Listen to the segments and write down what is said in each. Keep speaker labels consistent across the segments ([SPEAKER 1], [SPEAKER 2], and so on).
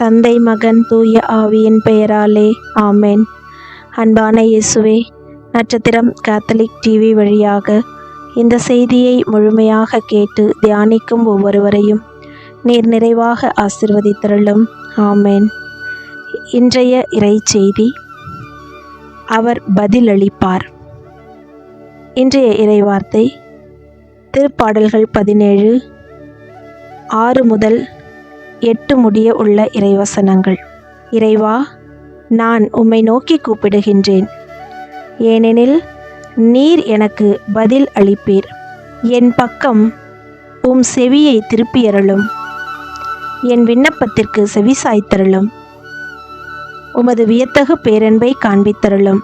[SPEAKER 1] தந்தை மகன் தூய ஆவியின் பெயராலே. ஆமேன். அன்பான இயேசுவே நட்சத்திரம் கேத்தலிக் டிவி வழியாக இந்த செய்தியை முழுமையாக கேட்டு தியானிக்கும் ஒவ்வொருவரையும் நீர் நிறைவாக ஆசிர்வதித்தருளும். ஆமேன். இன்றைய இறை செய்தி அவர் பதிலளிப்பார். இன்றைய இறைவார்த்தை திருப்பாடல்கள் பதினேழு ஆறு முதல் எட்டு முடிய உள்ள இறைவசனங்கள். இறைவா நான் உம்மை நோக்கி கூப்பிடுகின்றேன். ஏனெனில் நீர் எனக்கு பதில் அளிப்பீர். என் பக்கம் உம் செவியை திருப்பியருளும். என் விண்ணப்பத்திற்கு செவி சாய்த்தருளும் உமது வியத்தகு பேரன்பை காண்பித்தருளும்.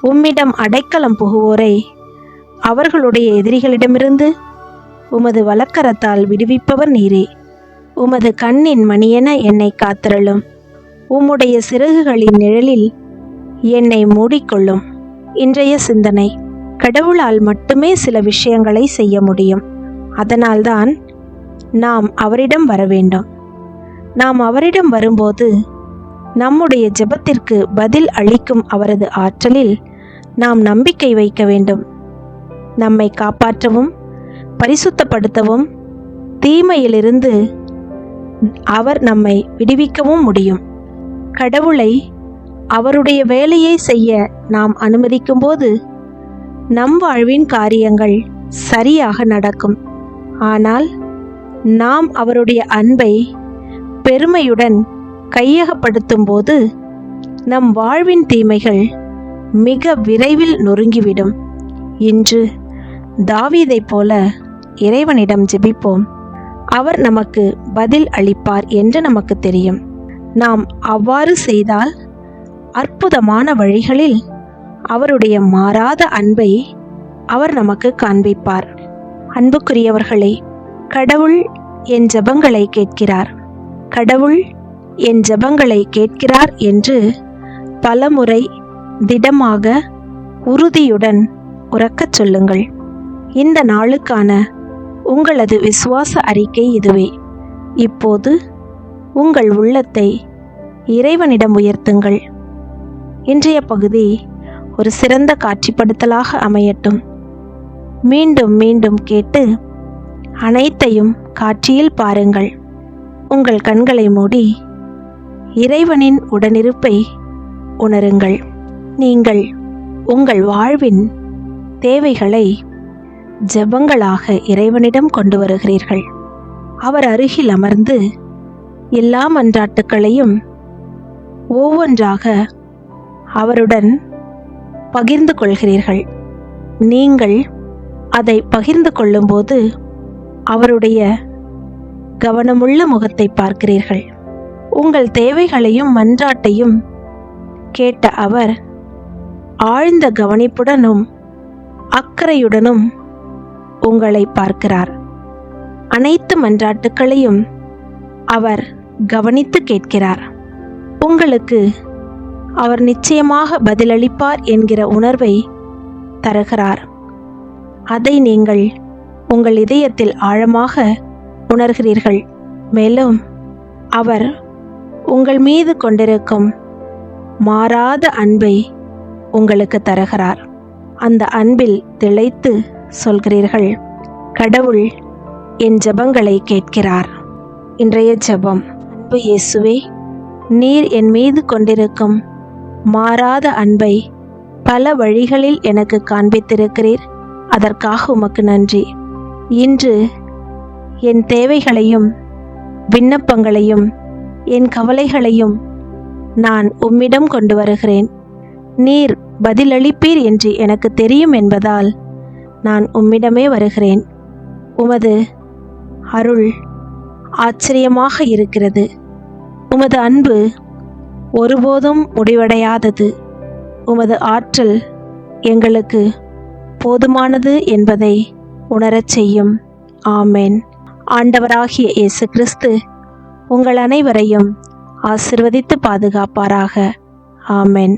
[SPEAKER 1] உம்மிடம் அடைக்கலம் புகுவோரை அவர்களுடைய எதிரிகளிடமிருந்து உமது வழக்கரத்தால் விடுவிப்பவர் நீரே. உமது கண்ணின் மணியென என்னை காத்திரளும். உம்முடைய சிறகுகளின் நிழலில் என்னை மூடிக்கொள்ளும். இன்றைய சிந்தனை கடவுளால் மட்டுமே சில விஷயங்களை செய்ய முடியும். அதனால்தான் நாம் அவரிடம் வர வேண்டும் நாம் அவரிடம் வரும்போது நம்முடைய ஜெபத்திற்கு பதில் அளிக்கும் அவரது ஆற்றலில் நாம் நம்பிக்கை வைக்க வேண்டும். நம்மை காப்பாற்றவும் பரிசுத்தப்படுத்தவும் தீமையிலிருந்து அவர் நம்மை விடுவிக்கவும் முடியும். கடவுளை அவருடைய வேலையை செய்ய நாம் அனுமதிக்கும்போது நம் வாழ்வின் காரியங்கள் சரியாக நடக்கும். ஆனால் நாம் அவருடைய அன்பை பெருமையுடன் கையகப்படுத்தும் போது நம் வாழ்வின் தீமைகள் மிக விரைவில் நொறுங்கிவிடும். இன்று தாவீதைப் போல இறைவனிடம் ஜெபிப்போம். அவர் நமக்கு பதில் அளிப்பார் என்று நமக்கு தெரியும். நாம் அவ்வாறு செய்தால் அற்புதமான வழிகளில் அவருடைய மாறாத அன்பை அவர் நமக்கு காண்பிப்பார். அன்புக்குரியவர்களே கடவுள் என் ஜபங்களை கேட்கிறார். கடவுள் என் ஜபங்களை கேட்கிறார் என்று பலமுறை திடமாக உறுதியுடன் உறக்கச் சொல்லுங்கள். இந்த நாளுக்கான உங்களது விசுவாச அறிக்கை இதுவே. இப்போது உங்கள் உள்ளத்தை இறைவனிடம் உயர்த்துங்கள். இன்றைய பகுதி ஒரு சிறந்த காட்சிப்படுத்தலாக அமையட்டும். மீண்டும் மீண்டும் கேட்டு அனைத்தையும் காட்சியில் பாருங்கள். உங்கள் கண்களை மூடி இறைவனின் உடனிருப்பை உணருங்கள். நீங்கள் உங்கள் வாழ்வின் தேவைகளை ஜெபங்களாக இறைவனிடம் கொண்டு வருகிறீர்கள். அவர் அருகில் அமர்ந்து எல்லா மன்றாட்டுக்களையும் ஒவ்வொன்றாக அவருடன் பகிர்ந்து கொள்கிறீர்கள். நீங்கள் அதை பகிர்ந்து கொள்ளும்போது அவருடைய கவனமுள்ள முகத்தை பார்க்கிறீர்கள். உங்கள் தேவைகளையும் மன்றாட்டையும் கேட்ட அவர் ஆழ்ந்த கவனிப்புடனும் அக்கறையுடனும் உங்களை பார்க்கிறார். அனைத்து மன்றாட்டுக்களையும் அவர் கவனித்து கேட்கிறார். உங்களுக்கு அவர் நிச்சயமாக பதிலளிப்பார் என்கிற உணர்வை தருகிறார். அதை நீங்கள் உங்கள் இதயத்தில் ஆழமாக உணர்கிறீர்கள். மேலும் அவர் உங்கள் மீது கொண்டிருக்கும் மாறாத அன்பை உங்களுக்கு தருகிறார். அந்த அன்பில் திளைத்து சொல்கிறீர்கள். கடவுள் என் ஜபங்களை கேட்கிறார். இன்றைய ஜெபம். அன்பு இயேசுவே நீர் என் மீது கொண்டிருக்கும் மாறாத அன்பை பல வழிகளில் எனக்கு காண்பித்திருக்கிறீர். அதற்காக உமக்கு நன்றி. இன்று என் தேவைகளையும் விண்ணப்பங்களையும் என் கவலைகளையும் நான் உம்மிடம் கொண்டு வருகிறேன். நீர் பதிலளிப்பீர் என்று எனக்கு தெரியும் என்பதால் நான் உம்மிடமே வருகிறேன். உமது அருள் ஆச்சரியமாக இருக்கிறது. உமது அன்பு ஒருபோதும் முடிவடையாதது. உமது ஆற்றல் எங்களுக்கு போதுமானது என்பதை உணரச் செய்யும். ஆமேன். ஆண்டவராகிய இயேசு கிறிஸ்து உங்கள் அனைவரையும் ஆசிர்வதித்து பாதுகாப்பாராக. ஆமென்.